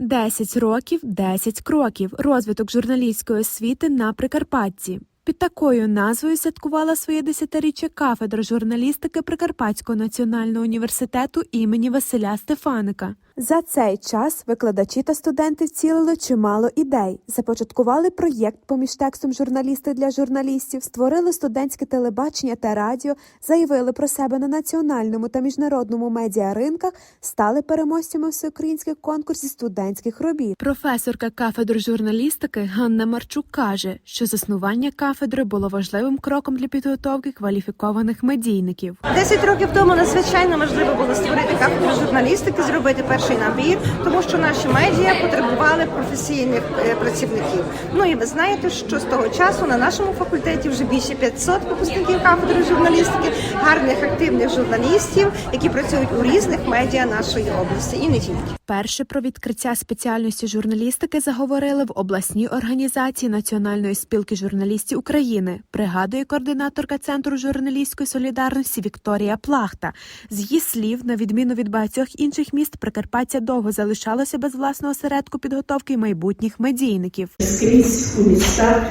10 років, 10 кроків. Розвиток журналістської освіти на Прикарпатті. Під такою назвою святкувала своє десятиріччя кафедра журналістики Прикарпатського національного університету імені Василя Стефаника. За цей час викладачі та студенти вцілили чимало ідей. Започаткували проєкт поміж текстом журналісти для журналістів, створили студентське телебачення та радіо, заявили про себе на національному та міжнародному медіаринках, стали переможцями всеукраїнських конкурсів студентських робіт. Професорка кафедри журналістики Ганна Марчук каже, що заснування кафедри було важливим кроком для підготовки кваліфікованих медійників. Десять років тому надзвичайно можливо було створити кафедру журналістики, зробити перший набір, тому що наші медіа потребували професійних е, працівників. Ну і ви знаєте, що з того часу на нашому факультеті вже більше 500 випускників кафедри журналістики, гарних активних журналістів, які працюють у різних медіа нашої області, і не тільки. Перше про відкриття спеціальності журналістики заговорили в обласній організації Національної спілки журналістів України, пригадує координаторка центру журналістської солідарності Вікторія Плахта. З її слів, на відміну від багатьох інших міст, Прикарпаття довго залишалося без власного осередку підготовки майбутніх медійників. Скрізь у містах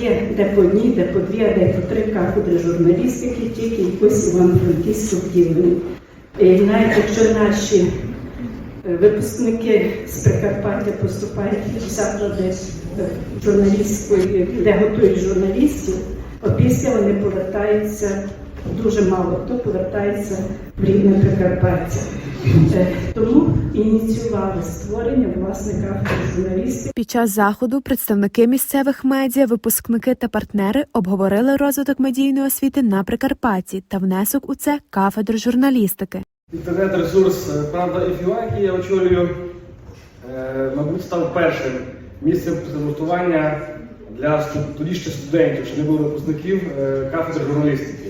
є де по одній, де по дві, де по три кафедри журналістики, тільки якось Івано-Франківську вділені. І навіть якщо наші е, випускники з Прикарпаття поступають в заклади е, журналістської, де готують журналістів, опісля вони повертаються дуже мало хто повертається в рідне Прикарпаття. Е, Тому ініціювали створення власне кафедри журналістики. Під час заходу представники місцевих медіа, випускники та партнери обговорили розвиток медійної освіти на Прикарпатті та внесок у це кафедри журналістики. Інтернет-ресурс е, Правда ІФЮА, який я очолюю, е, мабуть, став першим місцем працевлаштування для тоді ще студентів, ще не було випускників кафедри журналістики.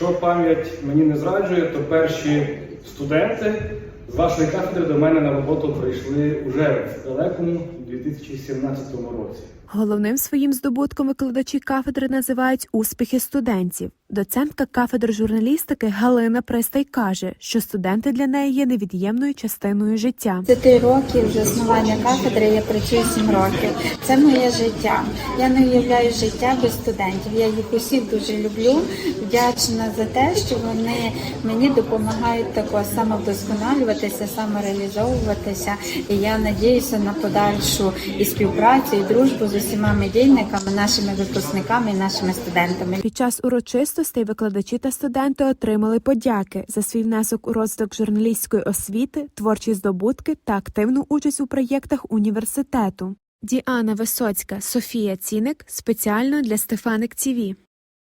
Якщо пам'ять мені не зраджує, то перші студенти з вашої кафедри до мене на роботу прийшли уже в далекому 2017 році. Головним своїм здобутком викладачі кафедри називають успіхи студентів. Доцентка кафедри журналістики Галина Пристай каже, що студенти для неї є невід'ємною частиною життя. 10 років заснування кафедри я працюю 7 років. Це моє життя. Я не уявляю життя без студентів. Я їх усіх дуже люблю. Вдячна за те, що вони мені допомагають також самовдосконалюватися, самореалізовуватися. І я надіюся на подальшу і співпрацю, і дружбу з усіма медійниками, нашими випускниками нашими студентами. Під час урочистостей викладачі та студенти отримали подяки за свій внесок у розвиток журналістської освіти, творчі здобутки та активну участь у проєктах університету. Діана Висоцька, Софія Ціник спеціально для Стефаник ТІВІ.